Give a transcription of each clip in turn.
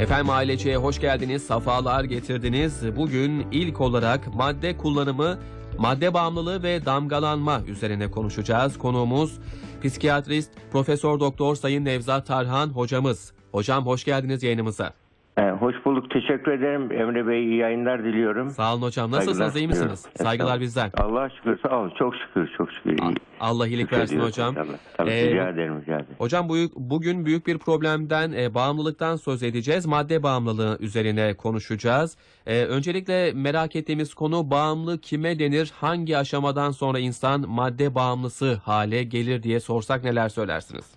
Efendim aileciye hoş geldiniz, safalar getirdiniz. Bugün ilk olarak madde kullanımı, madde bağımlılığı ve damgalanma üzerine konuşacağız. Konuğumuz psikiyatrist Profesör Doktor Sayın Nevzat Tarhan hocamız. Hocam hoş geldiniz yayınımıza. Ee, hoş bulduk. Teşekkür ederim. Emre Bey iyi yayınlar diliyorum. Sağ olun hocam. Nasılsınız, Saygılar iyi misiniz? sunuyorum. Saygılar bizden. Allah'a şükür. Sağ ol. Çok şükür. Çok şükür. İyi. Allah iyilik Şükür versin hocam. Tabii, Ee, rica ederim. Rica ederim. Hocam bu, bugün büyük bir problemden, e, bağımlılıktan söz edeceğiz. Madde bağımlılığı üzerine konuşacağız. E, öncelikle merak ettiğimiz konu bağımlı kime denir? Hangi aşamadan sonra insan madde bağımlısı hale gelir diye sorsak neler söylersiniz?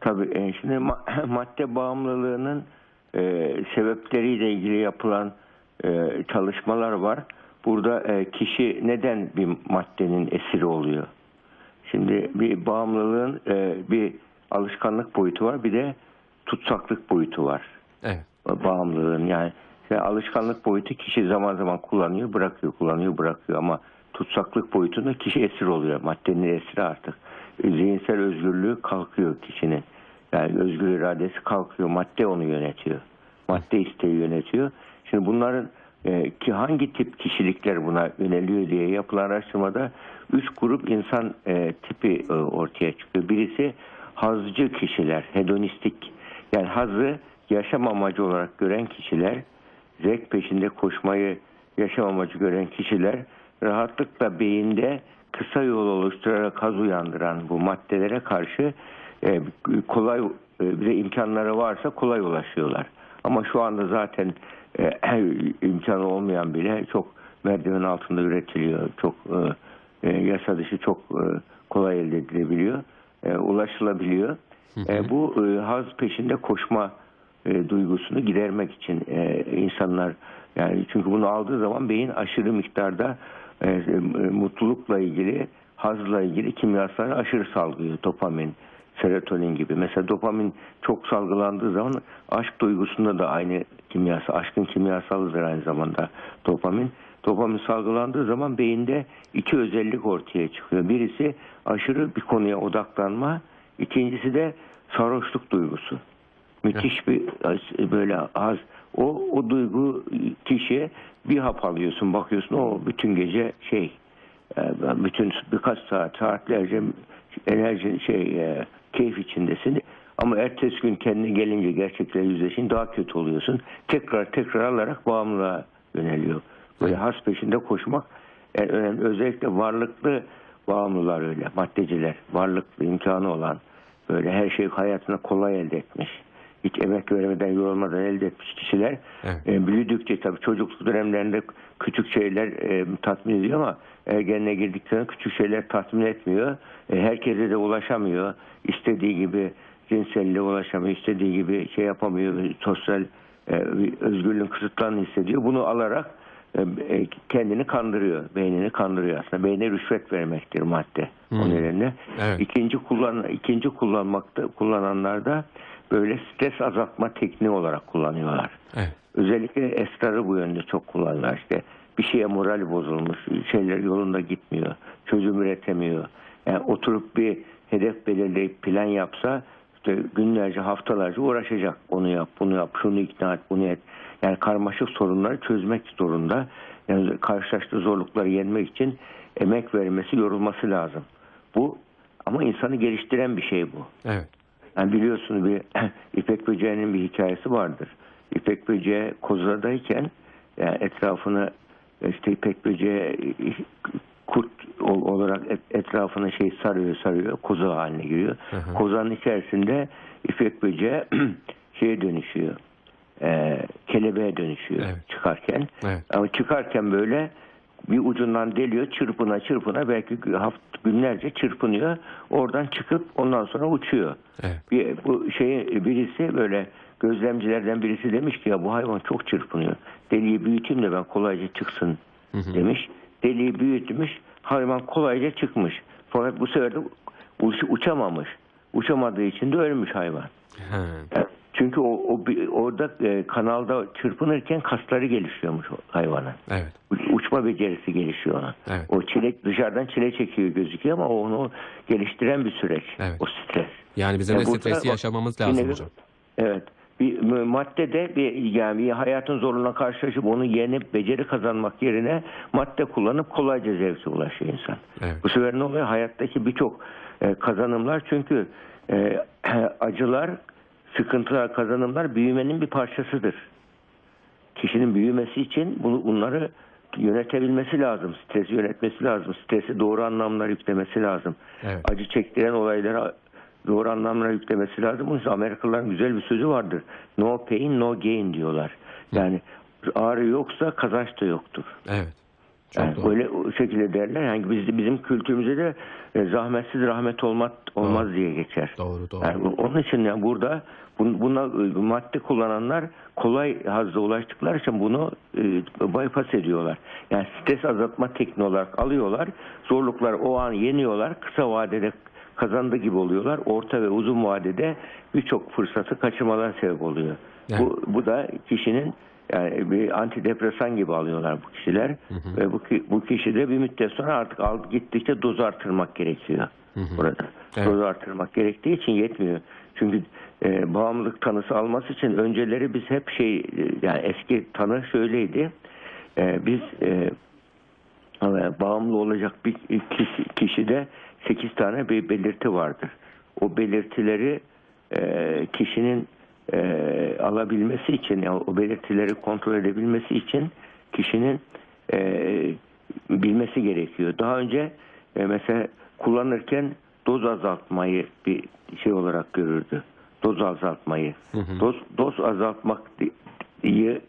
Tabii. e, şimdi ma- madde bağımlılığının e, sebepleriyle ilgili yapılan e, çalışmalar var. Burada e, kişi neden bir maddenin esiri oluyor? Şimdi bir bağımlılığın e, bir alışkanlık boyutu var. Bir de tutsaklık boyutu var. Evet. bağımlılığın yani işte alışkanlık boyutu kişi zaman zaman kullanıyor, bırakıyor, kullanıyor, bırakıyor ama tutsaklık boyutunda kişi esir oluyor. Maddenin esiri artık. Zihinsel özgürlüğü kalkıyor kişinin. Yani özgür iradesi kalkıyor. Madde onu yönetiyor. Madde isteği yönetiyor. Şimdi bunların e, ki hangi tip kişilikler buna yöneliyor diye yapılan araştırmada üç grup insan e, tipi e, ortaya çıkıyor. Birisi hazcı kişiler, hedonistik. Yani hazı yaşam amacı olarak gören kişiler, zevk peşinde koşmayı yaşam amacı gören kişiler rahatlıkla beyinde kısa yol oluşturarak haz uyandıran bu maddelere karşı e, kolay e, bir de imkanları varsa kolay ulaşıyorlar. Ama şu anda zaten e, imkanı olmayan bile çok merdiven altında üretiliyor. Çok e, e, yasa dışı çok e, kolay elde edilebiliyor. E, ulaşılabiliyor. E, bu e, haz peşinde koşma e, duygusunu gidermek için e, insanlar yani çünkü bunu aldığı zaman beyin aşırı miktarda e, e, mutlulukla ilgili hazla ilgili kimyasalları aşırı salgılıyor dopamin serotonin gibi. Mesela dopamin çok salgılandığı zaman aşk duygusunda da aynı kimyasal aşkın kimyasalıdır aynı zamanda dopamin. Dopamin salgılandığı zaman beyinde iki özellik ortaya çıkıyor. Birisi aşırı bir konuya odaklanma ikincisi de sarhoşluk duygusu. Müthiş bir böyle az o o duygu kişiye bir hap alıyorsun bakıyorsun o bütün gece şey e, bütün birkaç saat saatlerce enerji şey e, keyif içindesin. Ama ertesi gün kendine gelince gerçekle yüzleşin daha kötü oluyorsun. Tekrar tekrar alarak bağımlılığa yöneliyor. Böyle has peşinde koşmak en önemli. Özellikle varlıklı bağımlılar öyle. Maddeciler varlıklı imkanı olan böyle her şeyi hayatına kolay elde etmiş hiç emek vermeden yorulmadan elde etmiş kişiler Evet. e, büyüdükçe tabii çocukluk dönemlerinde küçük şeyler e, tatmin ediyor ama ergenliğe girdikten küçük şeyler tatmin etmiyor. E, herkese de ulaşamıyor. İstediği gibi cinselliğe ulaşamıyor. istediği gibi şey yapamıyor. Sosyal e, özgürlüğün kısıtlandığını hissediyor. Bunu alarak e, e, kendini kandırıyor. Beynini kandırıyor aslında. Beyne rüşvet vermektir madde. O Hmm. nedenle. Evet. İkinci kullan ikinci kullanmakta kullananlar da böyle stres azaltma tekniği olarak kullanıyorlar. Evet. Özellikle esrarı bu yönde çok kullanırlar. İşte bir şeye moral bozulmuş, şeyler yolunda gitmiyor, çözüm üretemiyor. Yani oturup bir hedef belirleyip plan yapsa işte günlerce, haftalarca uğraşacak. Onu yap, bunu yap, şunu ikna et, bunu et. Yani karmaşık sorunları çözmek zorunda. Yani karşılaştığı zorlukları yenmek için emek vermesi, yorulması lazım. Bu ama insanı geliştiren bir şey bu. Evet. Yani biliyorsunuz bir İpek böceğinin bir hikayesi vardır. İpek böceği kozadayken yani etrafını işte İpek böceği kurt ol- olarak et- etrafına şey sarıyor sarıyor koza haline giriyor. Hı hı. Kozanın içerisinde İpek böceği şeye dönüşüyor. E, kelebeğe dönüşüyor Evet. çıkarken. Evet. Ama çıkarken böyle bir ucundan deliyor çırpına çırpına belki haft günlerce çırpınıyor. Oradan çıkıp ondan sonra uçuyor. Evet. Bir, bu şeyi birisi böyle gözlemcilerden birisi demiş ki ya bu hayvan çok çırpınıyor. Deliği büyüteyim de ben kolayca çıksın Hı hı. demiş. Deliği büyütmüş. Hayvan kolayca çıkmış. Fakat bu sefer de uç- uçamamış. Uçamadığı için de ölmüş hayvan. Ha. Yani Çünkü o, o orada e, kanalda çırpınırken kasları gelişiyormuş o hayvanın. Evet. Uç- Uçma becerisi gelişiyor ona. Evet. O çile dışarıdan çile çekiyor gözüküyor ama onu geliştiren bir süreç. Evet. O stres. Yani bizim Ya de stresi yaşamamız yine lazım bir- hocam. Evet. bir m- madde de bir yani bir hayatın zorluğuna karşılaşıp onu yenip beceri kazanmak yerine madde kullanıp kolayca zevke ulaşıyor insan. Evet. Bu sefer ne oluyor? Hayattaki birçok e, kazanımlar çünkü e, acılar, sıkıntılar, kazanımlar büyümenin bir parçasıdır. Kişinin büyümesi için bunu, bunları yönetebilmesi lazım. Stresi yönetmesi lazım. Stresi doğru anlamlar yüklemesi lazım. Evet. Acı çektiren olaylara doğru anlamlar yüklemesi lazım. Bunun için Amerikalıların güzel bir sözü vardır. No pain, no gain diyorlar. Yani ağrı yoksa kazanç da yoktur. Evet. Çok Yani doğru. öyle o şekilde derler. Yani biz, bizim kültürümüzde de e, zahmetsiz rahmet olmaz, olmaz diye geçer. Doğru doğru. Yani onun için yani burada bun- buna e, madde kullananlar kolay hazda ulaştıkları için bunu e, bypass ediyorlar. Yani stres azaltma tekniği olarak alıyorlar. Zorluklar o an yeniyorlar. Kısa vadede kazandı gibi oluyorlar. Orta ve uzun vadede birçok fırsatı kaçırmalar sebep oluyor. Yani- Bu, bu da kişinin yani bir antidepresan gibi alıyorlar bu kişiler ve bu ki- bu kişi de bir müddet sonra artık al, gittikçe doz artırmak gerekiyor burada. Evet. Doz artırmak gerektiği için yetmiyor. Çünkü e, bağımlılık tanısı alması için önceleri biz hep şey e, yani eski tanı şöyleydi. E, biz e, e, bağımlı olacak bir kişi, kişide 8 tane bir belirti vardır. O belirtileri e, kişinin e, alabilmesi için, yani o belirtileri kontrol edebilmesi için kişinin e, bilmesi gerekiyor. Daha önce e, mesela kullanırken doz azaltmayı bir şey olarak görürdü. Doz azaltmayı. Doz, doz azaltmak diye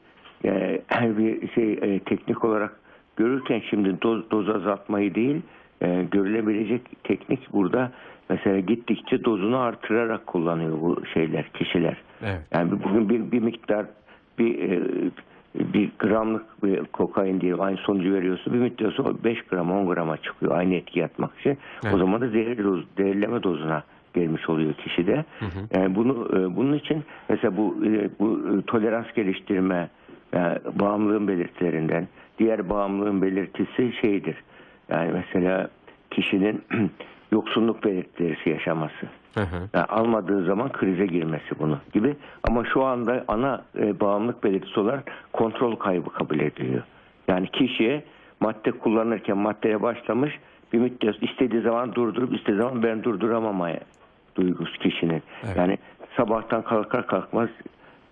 e, her bir şey e, teknik olarak görürken şimdi doz, doz azaltmayı değil e, görülebilecek teknik burada mesela gittikçe dozunu artırarak kullanıyor bu şeyler kişiler. Evet. Yani bugün bir, bir miktar bir e, bir gramlık bir kokain diye aynı sonucu veriyorsa bir müddet sonra 5 gram 10 grama çıkıyor aynı etki yapmak için. Evet. O zaman da zehir doz, zehirleme dozuna gelmiş oluyor kişide. Yani bunu e, bunun için mesela bu e, bu tolerans geliştirme yani bağımlılığın belirtilerinden diğer bağımlılığın belirtisi şeydir. Yani mesela kişinin yoksunluk belirtileri yaşaması. Hı hı. Yani almadığı zaman krize girmesi bunu gibi. Ama şu anda ana e, bağımlılık belirtisi olarak kontrol kaybı kabul ediliyor. Yani kişiye madde kullanırken maddeye başlamış bir müddet istediği zaman durdurup istediği zaman ben durduramamaya duygusu kişinin. Evet. Yani sabahtan kalkar kalkmaz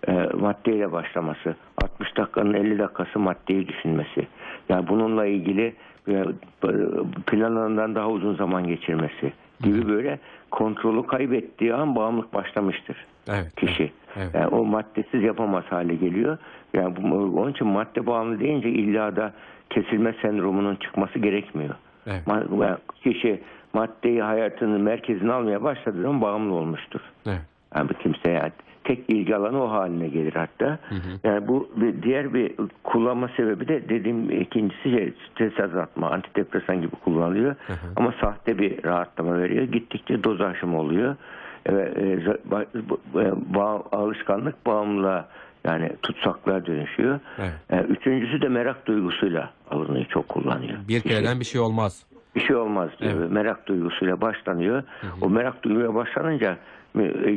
e, maddeyle başlaması. 60 dakikanın 50 dakikası maddeyi düşünmesi. Yani bununla ilgili planlarından daha uzun zaman geçirmesi gibi böyle kontrolü kaybettiği an bağımlılık başlamıştır Evet. kişi. Evet. Yani o maddesiz yapamaz hale geliyor. Yani bu, onun için madde bağımlı deyince illa da kesilme sendromunun çıkması gerekmiyor. Evet. Ma- kişi maddeyi hayatının merkezine almaya başladığı zaman bağımlı olmuştur. Evet. Yani bu kimse yani tek ilgi alanı o haline gelir hatta. Yani bu bir diğer bir kullanma sebebi de dediğim ikincisi şey, stres azaltma, antidepresan gibi kullanılıyor. hı. Ama sahte bir rahatlama veriyor. Gittikçe doz aşımı oluyor. Ve e, e, bağ- alışkanlık bağımlılığa yani tutsaklığa dönüşüyor. Evet. E, üçüncüsü de merak duygusuyla alınıyor, çok kullanıyor. Bir kereden bir şey olmaz. bir şey olmaz diyor. Evet. Merak duygusuyla başlanıyor. O merak duyguyla başlanınca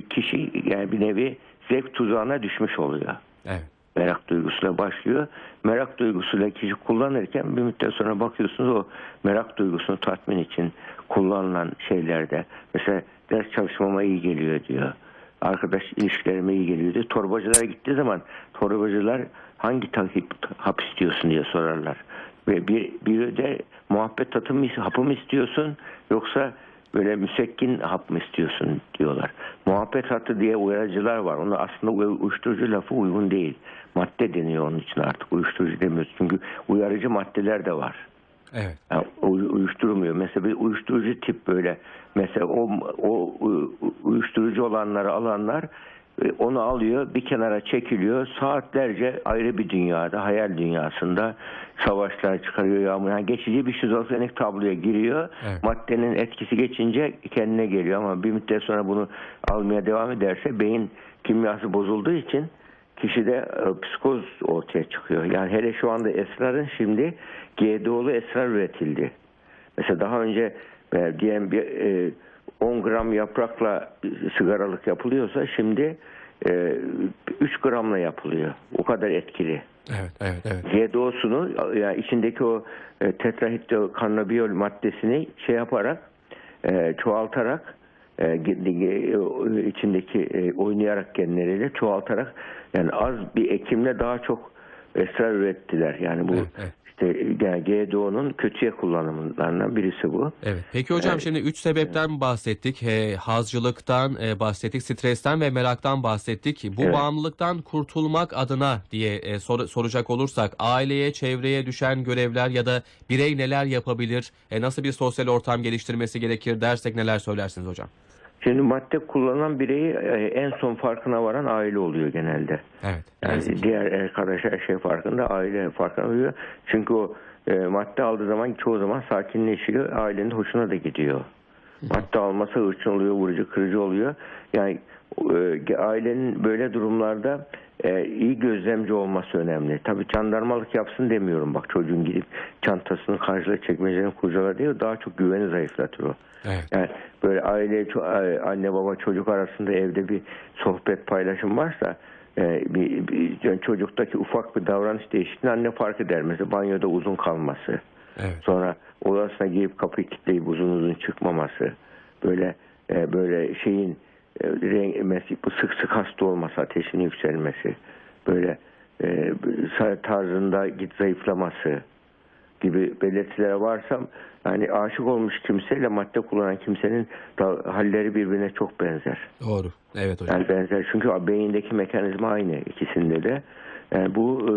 kişi yani bir nevi zevk tuzağına düşmüş oluyor. Evet. Merak duygusuyla başlıyor. Merak duygusuyla kişi kullanırken bir müddet sonra bakıyorsunuz o merak duygusunu tatmin için kullanılan şeylerde mesela ders çalışmama iyi geliyor diyor. Arkadaş ilişkilerime iyi geliyor diyor. Torbacılara gittiği zaman torbacılar hangi takip hap istiyorsun diye sorarlar. Ve bir, biri de muhabbet tatı mı, hapı mı istiyorsun yoksa böyle müsekkin hap mı istiyorsun diyorlar. Muhabbet hatı diye uyarıcılar var. Onu aslında uy- uyuşturucu lafı uygun değil. Madde deniyor onun için artık uyuşturucu demiyoruz. Çünkü uyarıcı maddeler de var. Evet. Yani uy- uyuşturmuyor. Mesela bir uyuşturucu tip böyle mesela o, o uyuşturucu olanları alanlar onu alıyor bir kenara çekiliyor saatlerce ayrı bir dünyada hayal dünyasında savaşlar çıkarıyor yağmur yani geçici bir şizofrenik tabloya giriyor Evet. maddenin etkisi geçince kendine geliyor ama bir müddet sonra bunu almaya devam ederse beyin kimyası bozulduğu için kişide e, psikoz ortaya çıkıyor. Yani hele şu anda esrarın şimdi GDO'lu esrar üretildi. Mesela daha önce e, diyelim bir e, 10 gram yaprakla sigaralık yapılıyorsa şimdi e, 3 gramla yapılıyor. O kadar etkili. Evet, evet, evet. GDO'sunu yani içindeki o e, tetrahidrokannabiyol maddesini şey yaparak e, çoğaltarak e, e, içindeki e, oynayarak genleriyle çoğaltarak yani az bir ekimle daha çok esrar ürettiler. Yani bu Evet, evet. İşte yani GDO'nun kötüye kullanımlarından birisi bu. Evet. Peki hocam şimdi üç sebepten bahsettik. He, hazcılıktan e, bahsettik, stresten ve meraktan bahsettik. Bu Evet. bağımlılıktan kurtulmak adına diye e, sor- soracak olursak aileye, çevreye düşen görevler ya da birey neler yapabilir? E, nasıl bir sosyal ortam geliştirmesi gerekir dersek neler söylersiniz hocam? Şimdi madde kullanan bireyi e, en son farkına varan aile oluyor genelde. Evet. Yani diğer arkadaş her şey farkında, aile farkında oluyor. Çünkü o e, madde aldığı zaman çoğu zaman sakinleşiyor, ailenin hoşuna da gidiyor. Madde almasa hırçın oluyor, vurucu, kırıcı oluyor. Yani e, ailenin böyle durumlarda e, iyi gözlemci olması önemli. Tabii jandarmalık yapsın demiyorum. Bak çocuğun gidip çantasını karşıla çekmecelerini kurcalar diyor. Daha çok güveni zayıflatır o. Evet. Yani böyle aile, anne baba çocuk arasında evde bir sohbet paylaşım varsa e, bir, bir çocuktaki ufak bir davranış değişikliğini anne fark eder. Mesela banyoda uzun kalması. Evet. Sonra odasına girip kapıyı kilitleyip uzun uzun çıkmaması. Böyle e, böyle şeyin e, renk, mesela bu sık sık hasta olması, ateşin yükselmesi. Böyle e, tarzında git zayıflaması gibi belirtilere varsam yani aşık olmuş kimseyle madde kullanan kimsenin da, halleri birbirine çok benzer. Doğru. Evet hocam. Yani benzer çünkü beyindeki mekanizma aynı ikisinde de. Yani bu e,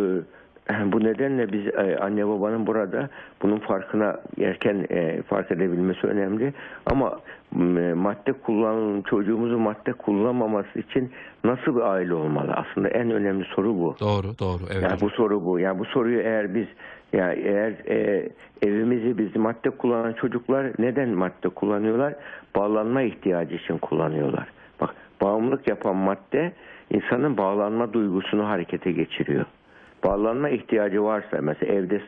bu nedenle biz e, anne babanın burada bunun farkına erken e, fark edebilmesi önemli. Ama m, madde kullanım çocuğumuzun madde kullanmaması için nasıl bir aile olmalı? Aslında en önemli soru bu. Doğru, doğru. Evet. Yani bu soru bu. Yani bu soruyu eğer biz yani eğer e, evimizi biz madde kullanan çocuklar neden madde kullanıyorlar? Bağlanma ihtiyacı için kullanıyorlar. Bak bağımlılık yapan madde insanın bağlanma duygusunu harekete geçiriyor. Bağlanma ihtiyacı varsa mesela evde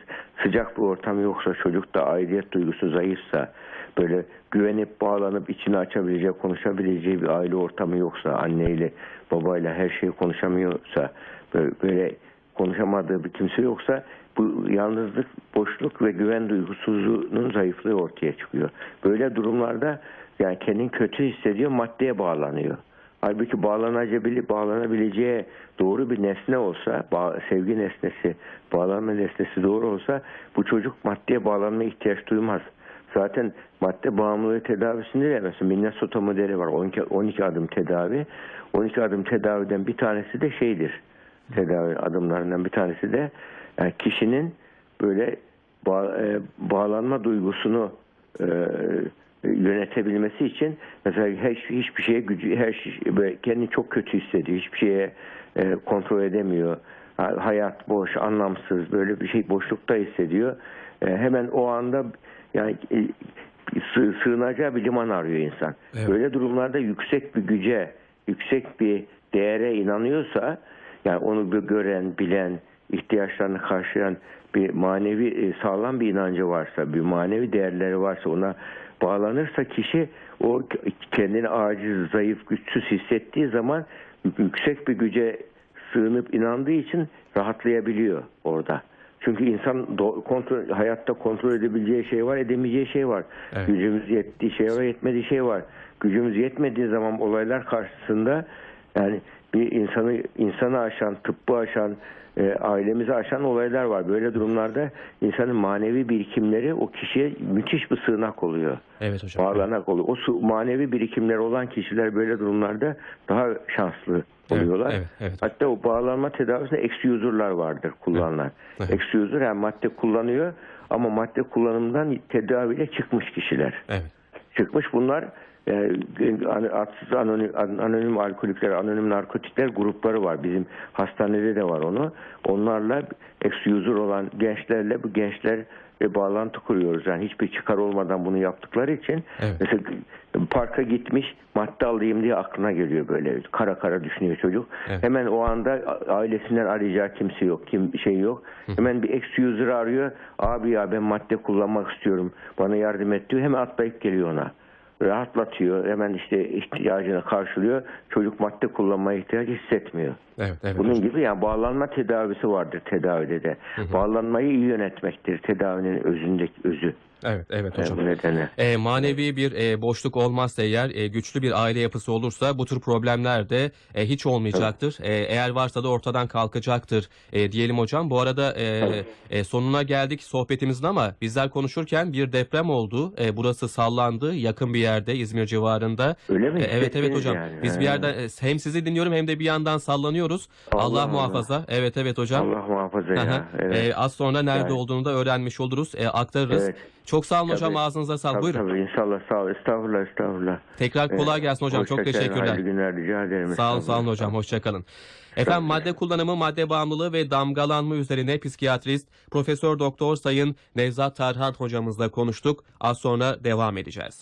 sıcak bir ortam yoksa çocukta aidiyet duygusu zayıfsa böyle güvenip bağlanıp içini açabileceği konuşabileceği bir aile ortamı yoksa anneyle babayla her şeyi konuşamıyorsa böyle, böyle konuşamadığı bir kimse yoksa bu yalnızlık, boşluk ve güven duygusuzluğunun zayıflığı ortaya çıkıyor. Böyle durumlarda yani kendini kötü hissediyor, maddeye bağlanıyor. Halbuki bağlanabileceği, bağlanabileceği doğru bir nesne olsa, bağ- sevgi nesnesi, bağlanma nesnesi doğru olsa bu çocuk maddeye bağlanma ihtiyaç duymaz. Zaten madde bağımlılığı tedavisinde de mesela Minnesota modeli var. 12, 12 adım tedavi. 12 adım tedaviden bir tanesi de şeydir. Tedavi adımlarından bir tanesi de yani kişinin böyle bağ- e, bağlanma duygusunu e, yönetebilmesi için mesela hiç, hiçbir şeye gücü her şey, kendini çok kötü hissediyor. Hiçbir şeye e, kontrol edemiyor. Ha- Hayat boş, anlamsız, böyle bir şey boşlukta hissediyor. E, hemen o anda yani e, sığ- sığınacağı bir liman arıyor insan. Evet. Böyle durumlarda yüksek bir güce, yüksek bir değere inanıyorsa yani onu gören, bilen, ihtiyaçlarını karşılayan bir manevi e, sağlam bir inancı varsa, bir manevi değerleri varsa ona bağlanırsa kişi o kendini aciz, zayıf, güçsüz hissettiği zaman yüksek bir güce sığınıp inandığı için rahatlayabiliyor orada. Çünkü insan do- kontrol, hayatta kontrol edebileceği şey var, edemeyeceği şey var. Evet. Gücümüz yettiği şey var, yetmediği şey var. Gücümüz yetmediği zaman olaylar karşısında yani bir insanı insanı aşan, tıbbı aşan, e, ailemizi aşan olaylar var. Böyle durumlarda insanın manevi birikimleri o kişiye müthiş bir sığınak oluyor. Evet hocam. Bağlanak oluyor. O su, manevi birikimleri olan kişiler böyle durumlarda daha şanslı Evet, oluyorlar. evet, evet. Hatta o bağlanma tedavisinde eksi user'lar vardır kullanılan. Evet. Eksi user yani madde kullanıyor ama madde kullanımından tedaviyle çıkmış kişiler Evet. Çıkmış. Bunlar e, adsız anonim, anonim alkolikler, anonim narkotikler grupları var. Bizim hastanede de var onu. Onlarla ex user olan gençlerle bu gençler ve bağlantı kuruyoruz. Yani hiçbir çıkar olmadan bunu yaptıkları için Evet. mesela parka gitmiş madde alayım diye aklına geliyor böyle kara kara düşünüyor çocuk. Evet. Hemen o anda ailesinden arayacağı kimse yok, kim şey yok. Hemen bir ex user arıyor. Abi ya ben madde kullanmak istiyorum. Bana yardım et diyor. Hemen atlayıp geliyor ona. Rahatlatıyor. Hemen işte ihtiyacını karşılıyor. Çocuk madde kullanmaya ihtiyaç hissetmiyor. Evet, evet. Bunun hocam. gibi yani bağlanma tedavisi vardır tedavide de. Bağlanmayı iyi yönetmektir tedavinin özündeki özü. Evet, evet hocam. bu nedenle. E, manevi bir e, boşluk olmazsa eğer e, güçlü bir aile yapısı olursa bu tür problemler de e, hiç olmayacaktır. E, eğer varsa da ortadan kalkacaktır e, diyelim hocam. Bu arada e, e, sonuna geldik sohbetimizin ama bizler konuşurken bir deprem oldu. E, burası sallandı yakın bir yerde İzmir civarında. Öyle mi? E, evet evet hocam. yani. Biz bir yerden e, hem sizi dinliyorum hem de bir yandan sallanıyoruz. Allah, Allah Allah. muhafaza. Evet evet hocam. Allah muhafaza ya. Evet. E, az sonra nerede Yani. olduğunu da öğrenmiş oluruz. E, aktarırız. Evet. Çok sağ olun hocam. Tabii. Ağzınıza sağlık. Tabii, Buyurun. tabii inşallah sağ ol. Estağfurullah estağfurullah. Tekrar kolay Evet. gelsin hocam. Çok Hoşça kalın, teşekkürler. Hayırlı günler rica ederim. Sağ olun, sağ olun hocam. Hoşçakalın. Efendim madde kullanımı, madde bağımlılığı ve damgalanma üzerine psikiyatrist Profesör Doktor Sayın Nevzat Tarhan hocamızla konuştuk. Az sonra devam edeceğiz.